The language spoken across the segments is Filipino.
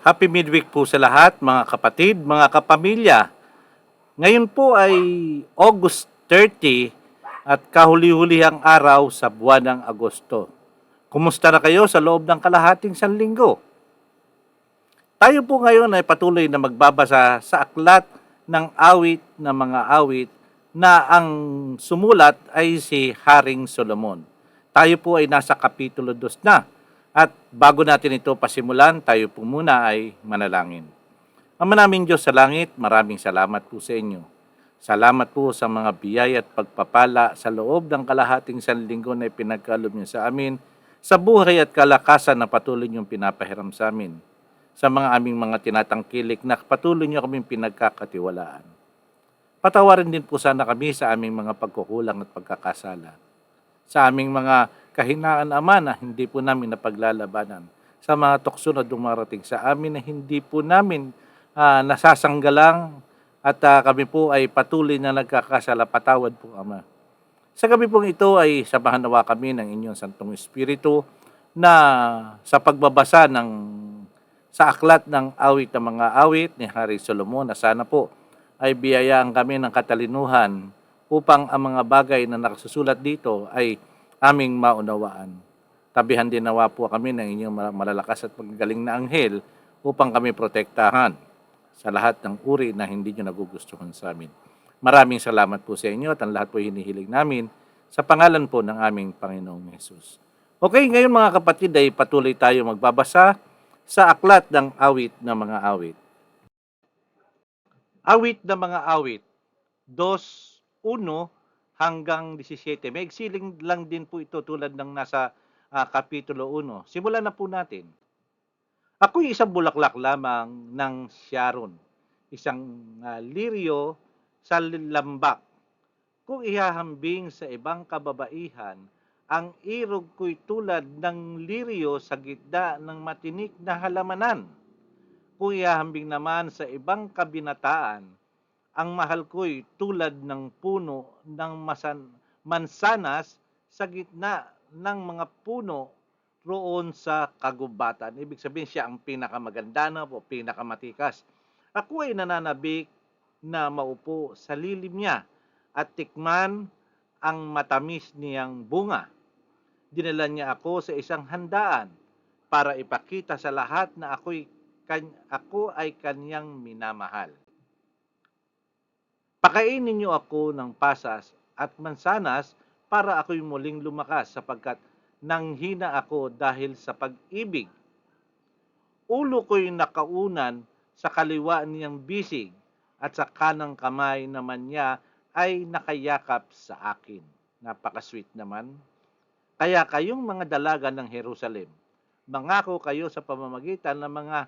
Happy midweek po sa lahat, mga kapatid, mga kapamilya. Ngayon po ay August 30 at kahuli-hulihang araw sa buwan ng Agosto. Kumusta na kayo sa loob ng kalahating sanlinggo? Tayo po ngayon ay patuloy na magbabasa sa aklat ng awit na mga awit na ang sumulat ay si Haring Solomon. Tayo po ay nasa Kapitulo 2 na. At bago natin ito pasimulan, tayo po muna ay manalangin. Ama namin Diyos sa langit, maraming salamat po sa inyo. Salamat po sa mga biyaya at pagpapala sa loob ng kalahating sanlinggo na ipinagkalob niyo sa amin, sa buhay at kalakasan na patuloy niyong pinapahiram sa amin, sa mga aming mga tinatangkilik na patuloy niyo kaming pinagkakatiwalaan. Patawarin din po sana kami sa aming mga pagkukulang at pagkakasala. Sa aming mga kahinaan ama na hindi po namin napaglalabanan. Sa mga tukso na dumarating sa amin na hindi po namin ah, nasasanggalang at ah, kami po ay patuloy na nagkakasala. Patawad po Ama. Sa gabi pong ito ay samahan nawa kami ng inyong Santong Espiritu na sa pagbabasa ng sa aklat ng awit ng mga awit ni Hari Solomon na sana po ay biyayaan kami ng katalinuhan upang ang mga bagay na nakasusulat dito ay aming maunawaan. Tabihan din nawa po kami ng inyong mal- malalakas at magagaling na anghel upang kami protektahan sa lahat ng uri na hindi nyo nagugustuhan sa amin. Maraming salamat po sa inyo at ang lahat po hinihiling namin sa pangalan po ng aming Panginoong Yesus. Okay, ngayon mga kapatid ay patuloy tayo magbabasa sa aklat ng awit ng mga awit. Awit ng mga awit, 2.1 hanggang 17. May exiling lang din po ito tulad ng nasa ah, Kapitulo 1. Simulan na po natin. Ako'y isang bulaklak lamang ng Sharon, isang ah, liryo sa lambak. Kung ihahambing sa ibang kababaihan, ang irog ko'y tulad ng liryo sa gitna ng matinik na halamanan. Kung ihahambing naman sa ibang kabinataan, ang mahal ko'y tulad ng puno ng masan, mansanas sa gitna ng mga puno roon sa kagubatan. Ibig sabihin siya ang pinakamaganda na po, pinakamatikas. Ako ay nananabik na maupo sa lilim niya at tikman ang matamis niyang bunga. Dinala niya ako sa isang handaan para ipakita sa lahat na ako'y kan- ako ay kanyang minamahal. Pakainin niyo ako ng pasas at mansanas para ako'y muling lumakas sapagkat nanghina ako dahil sa pag-ibig. Ulo ko'y nakaunan sa kaliwa niyang bisig at sa kanang kamay naman niya ay nakayakap sa akin. Napaka-sweet naman. Kaya kayong mga dalaga ng Jerusalem, mangako kayo sa pamamagitan ng mga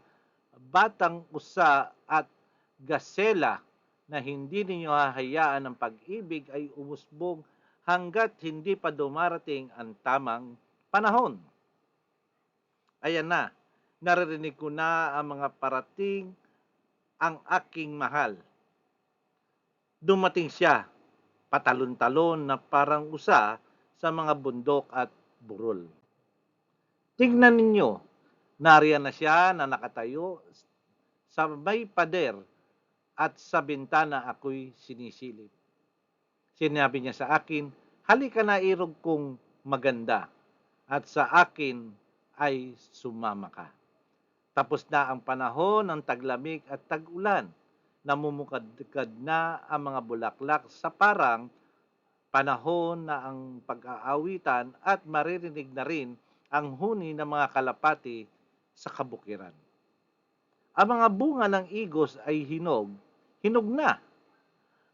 batang usa at gasela na hindi ninyo hahayaan ang pag-ibig ay umusbong hanggat hindi pa dumarating ang tamang panahon. Ayan na, naririnig ko na ang mga parating ang aking mahal. Dumating siya, patalon-talon na parang usa sa mga bundok at burol. Tingnan ninyo, nariyan na siya na nakatayo sa may pader at sa bintana ako'y sinisilip. Sinabi niya sa akin, halika na irog kong maganda at sa akin ay sumama ka. Tapos na ang panahon ng taglamig at tag-ulan. Namumukadkad na ang mga bulaklak sa parang panahon na ang pag-aawitan at maririnig na rin ang huni ng mga kalapati sa kabukiran. Ang mga bunga ng igos ay hinog, hinog na,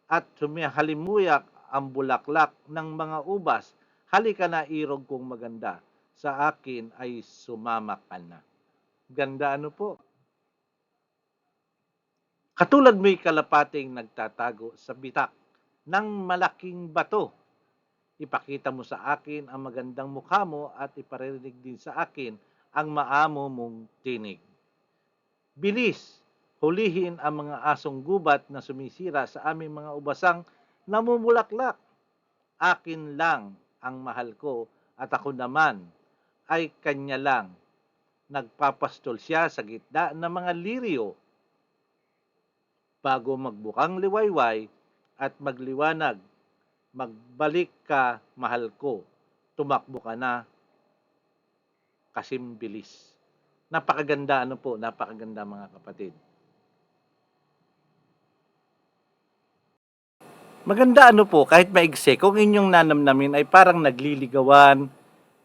at humihalimuyak ang bulaklak ng mga ubas. Halika na irog kong maganda, sa akin ay sumama ka na. Ganda ano po? Katulad mo'y kalapating nagtatago sa bitak ng malaking bato. Ipakita mo sa akin ang magandang mukha mo at iparirinig din sa akin ang maamo mong tinig. Bilis, hulihin ang mga asong gubat na sumisira sa aming mga ubasang namumulaklak. Akin lang ang mahal ko at ako naman ay kanya lang. nagpapastol siya sa gitna ng mga liryo bago magbukang liwayway at magliwanag. Magbalik ka, mahal ko. Tumakbo ka na kasim bilis. Napakaganda ano po, napakaganda mga kapatid. Maganda ano po, kahit maigse, kung inyong nanamnamin ay parang nagliligawan,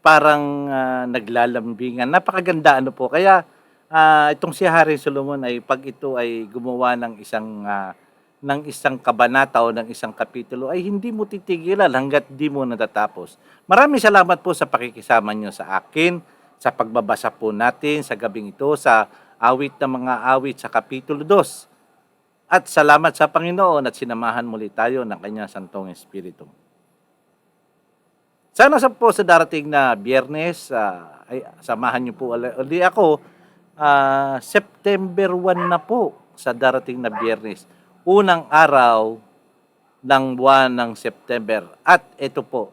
parang ah, naglalambingan. Napakaganda ano po. Kaya ah, itong si Hari Solomon ay pag ito ay gumawa ng isang ah, ng isang kabanata o ng isang kapitulo ay hindi mo titigilan hanggat di mo natatapos. Maraming salamat po sa pakikisama nyo sa akin, sa pagbabasa po natin sa gabing ito, sa awit ng mga awit sa kapitulo 2. At salamat sa Panginoon at sinamahan muli tayo ng kanyang Santong Espiritu. Sana sa po sa darating na biyernes, ah, ay samahan niyo po uli, ako. ah, September 1 na po sa darating na biyernes. Unang araw ng buwan ng September. At ito po,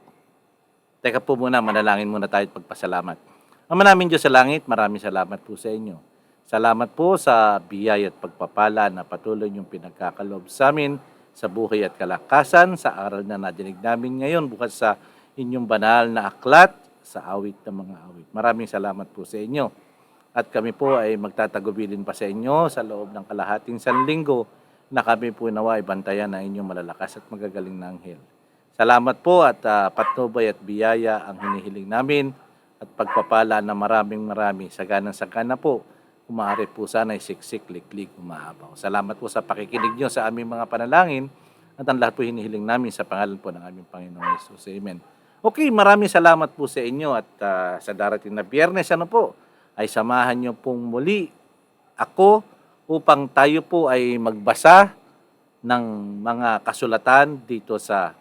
teka po muna, manalangin muna tayo at pagpasalamat. Ama namin Diyos sa langit, maraming salamat po sa inyo. Salamat po sa biyaya at pagpapala na patuloy niyong pinagkakalob sa amin sa buhay at kalakasan sa aral na nadinig namin ngayon bukas sa inyong banal na aklat sa awit ng mga awit. Maraming salamat po sa inyo. At kami po ay magtatagubilin pa sa inyo sa loob ng kalahating sanlinggo na kami po nawa ay bantayan ng inyong malalakas at magagaling na anghel. Salamat po at ah, patnubay at biyaya ang hinihiling namin at pagpapala na maraming marami saganang sagana po Umaari po sana ay siksik, liklik, umaabaw. Salamat po sa pakikinig nyo sa aming mga panalangin at ang lahat po hinihiling namin sa pangalan po ng aming Panginoong Yesus. Amen. Okay, maraming salamat po sa inyo at ah, sa darating na biyernes, ano po, ay samahan nyo pong muli ako upang tayo po ay magbasa ng mga kasulatan dito sa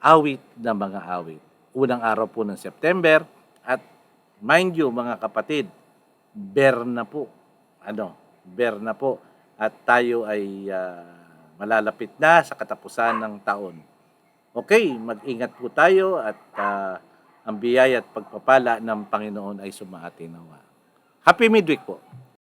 awit ng mga awit. Unang araw po ng September at mind you mga kapatid, ber na po. Ano, ber na po. At tayo ay ah, malalapit na sa katapusan ng taon. Okay, mag-ingat po tayo at ah, ang biyaya at pagpapala ng Panginoon ay sumaatinawa. Happy midweek po.